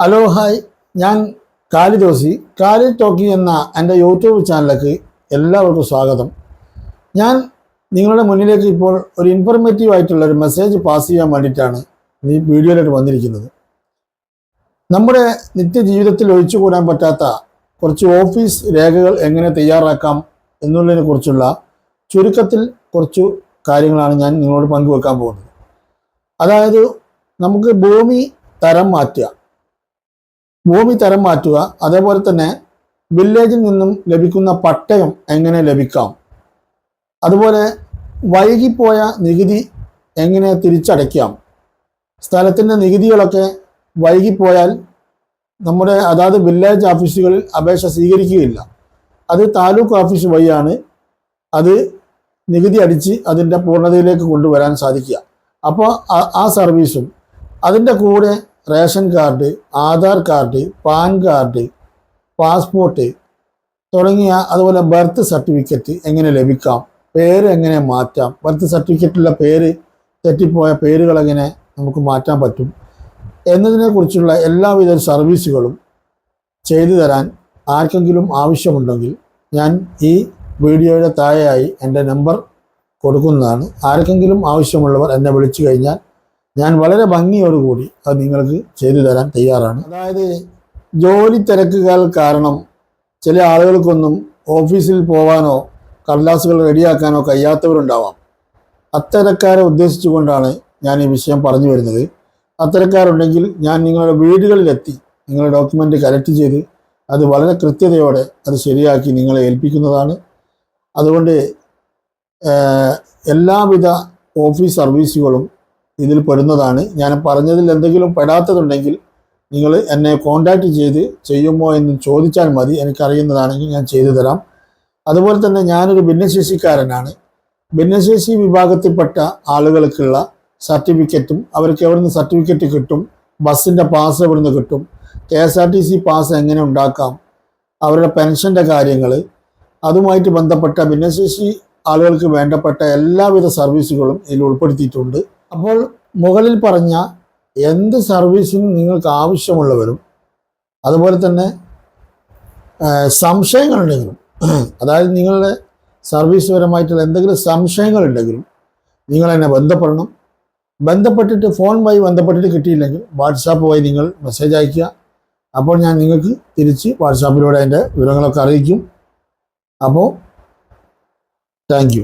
Hello hi ഞാൻ കാലി ജോസി. കാലി ടോക്കി എന്ന എന്റെ യൂട്യൂബ് ചാനലിലേക്ക് എല്ലാവർക്കും സ്വാഗതം. ഞാൻ നിങ്ങളുടെ മുന്നിലേക്ക് ഇപ്പോൾ ഒരു ഇൻഫർമേറ്റീവ് ആയിട്ടുള്ള ഒരു മെസ്സേജ് പാസ് ചെയ്യാൻ വേണ്ടിയിട്ടാണ് ഈ വീഡിയോയിലോട്ട് വന്നിരിക്കുന്നത്. നമ്മുടെ നിത്യജീവിതത്തിൽ ഒഴിച്ചുകൂടാൻ പറ്റാത്ത കുറച്ച് ഓഫീസ് രേഖകൾ എങ്ങനെ തയ്യാറാക്കാം എന്നുള്ളതിനെ കുറിച്ചുള്ള ചുരുക്കത്തിൽ കുറച്ച് കാര്യങ്ങളാണ് ഞാൻ നിങ്ങളോട് പങ്കുവെക്കാൻ പോകുന്നത്. അതായത് നമുക്ക് ഭൂമി തരം മാറ്റുക. ഭൂമി തരം മാറ്റുക അതേപോലെ തന്നെ വില്ലേജിൽ നിന്നും ലഭിക്കുന്ന പട്ടയം എങ്ങനെ ലഭിക്കാം? അതുപോലെ വൈകിപ്പോയ നികുതി എങ്ങനെ തിരിച്ചടയ്ക്കാം? സ്ഥലത്തിന്റെ നികുതികളൊക്കെ വൈകിപ്പോയാൽ നമ്മുടെ അതാത് വില്ലേജ് ഓഫീസുകളിൽ അപേക്ഷ സ്വീകരിക്കുകയില്ല. അത് താലൂക്ക് ഓഫീസ് വഴിയാണ് അത് നികുതി അടിച്ച് അതിന്റെ പൂർണതയിലേക്ക് കൊണ്ടുവരാൻ സാധിക്കുക. അപ്പോൾ ആ- സർവീസും അതിന്റെ കൂടെ ration card Aadhaar card PAN card passport തുടങ്ങിയ അതുപോലെ ബർത്ത് സർട്ടിഫിക്കറ്റ് എങ്ങനെ ലഭിക്കാം പേര് എങ്ങനെ മാറ്റാം ബർത്ത് സർട്ടിഫിക്കറ്റിലെ പേര് തെറ്റിപ്പോയ പേരുകൾ എങ്ങനെ നമുക്ക് മാറ്റാൻ പറ്റും എന്നതിനെക്കുറിച്ചുള്ള എല്ലാവിധ സർവീസുകളും ചെയ്തു തരാൻ ആർക്കെങ്കിലും ആവശ്യമുണ്ടെങ്കിൽ ഞാൻ ഈ വീഡിയോയുടെ താഴെയായി എന്റെ നമ്പർ കൊടുക്കുന്നതാണ്. ആർക്കെങ്കിലും ആവശ്യമുള്ളവർ എന്നെ വിളിച്ചു കഴിഞ്ഞാൽ ഞാൻ വളരെ ഭംഗിയോടുകൂടി അത് നിങ്ങൾക്ക് ചെയ്തു തരാൻ തയ്യാറാണ്. അതായത് ജോലി തിരക്കുകൾ കാരണം ചില ആളുകൾക്കൊന്നും ഓഫീസിൽ പോവാനോ കടലാസുകൾ റെഡിയാക്കാനോ കഴിയാത്തവരുണ്ടാവാം. അത്തരക്കാരെ ഉദ്ദേശിച്ചുകൊണ്ടാണ് ഞാൻ ഈ വിഷയം പറഞ്ഞു വരുന്നത്. അത്തരക്കാരുണ്ടെങ്കിൽ ഞാൻ നിങ്ങളുടെ വീടുകളിലെത്തി നിങ്ങളുടെ ഡോക്യുമെന്റ് കലക്ട് ചെയ്ത് അത് വളരെ കൃത്യതയോടെ അത് ശരിയാക്കി നിങ്ങളെ ഏൽപ്പിക്കുന്നതാണ്. അതുകൊണ്ട് എല്ലാവിധ ഓഫീസ് സർവീസുകളും ഇതിൽ പെടുന്നതാണ്. ഞാൻ പറഞ്ഞതിൽ എന്തെങ്കിലും പെടാത്തതുണ്ടെങ്കിൽ നിങ്ങൾ എന്നെ കോണ്ടാക്ട് ചെയ്ത് ചെയ്യുമോ എന്ന് ചോദിച്ചാൽ മതി. എനിക്കറിയുന്നതാണെങ്കിൽ ഞാൻ ചെയ്തു തരാം. അതുപോലെ തന്നെ ഞാനൊരു ഭിന്നശേഷിക്കാരനാണ്. ഭിന്നശേഷി വിഭാഗത്തിൽപ്പെട്ട ആളുകൾക്കുള്ള സർട്ടിഫിക്കറ്റും അവർക്ക് എവിടെ നിന്ന് സർട്ടിഫിക്കറ്റ് കിട്ടും ബസ്സിന്റെ പാസ് എവിടെ നിന്ന് കിട്ടും K S R T C pass എങ്ങനെ ഉണ്ടാക്കാം അവരുടെ പെൻഷന്റെ കാര്യങ്ങൾ അതുമായിട്ട് ബന്ധപ്പെട്ട ഭിന്നശേഷി ആളുകൾക്ക് വേണ്ടപ്പെട്ട എല്ലാവിധ സർവീസുകളും ഇതിൽ ഉൾപ്പെടുത്തിയിട്ടുണ്ട്. അപ്പോൾ മുകളിൽ പറഞ്ഞ എന്ത് സർവീസിനും നിങ്ങൾക്ക് ആവശ്യമുള്ളവരും അതുപോലെ തന്നെ സംശയങ്ങളുണ്ടെങ്കിലും അതായത് നിങ്ങളുടെ സർവീസ് പരമായിട്ടുള്ള എന്തെങ്കിലും സംശയങ്ങളുണ്ടെങ്കിലും നിങ്ങൾ എന്നെ ബന്ധപ്പെടണം. ബന്ധപ്പെട്ടിട്ട് ഫോൺ വഴി ബന്ധപ്പെട്ടിട്ട് കിട്ടിയില്ലെങ്കിൽ വാട്സാപ്പ് വഴി നിങ്ങൾ മെസ്സേജ് അയയ്ക്കുക. അപ്പോൾ ഞാൻ നിങ്ങൾക്ക് തിരിച്ച് വാട്സാപ്പിലൂടെ അതിന്റെ വിവരങ്ങളൊക്കെ അറിയിക്കും. അപ്പോൾ താങ്ക്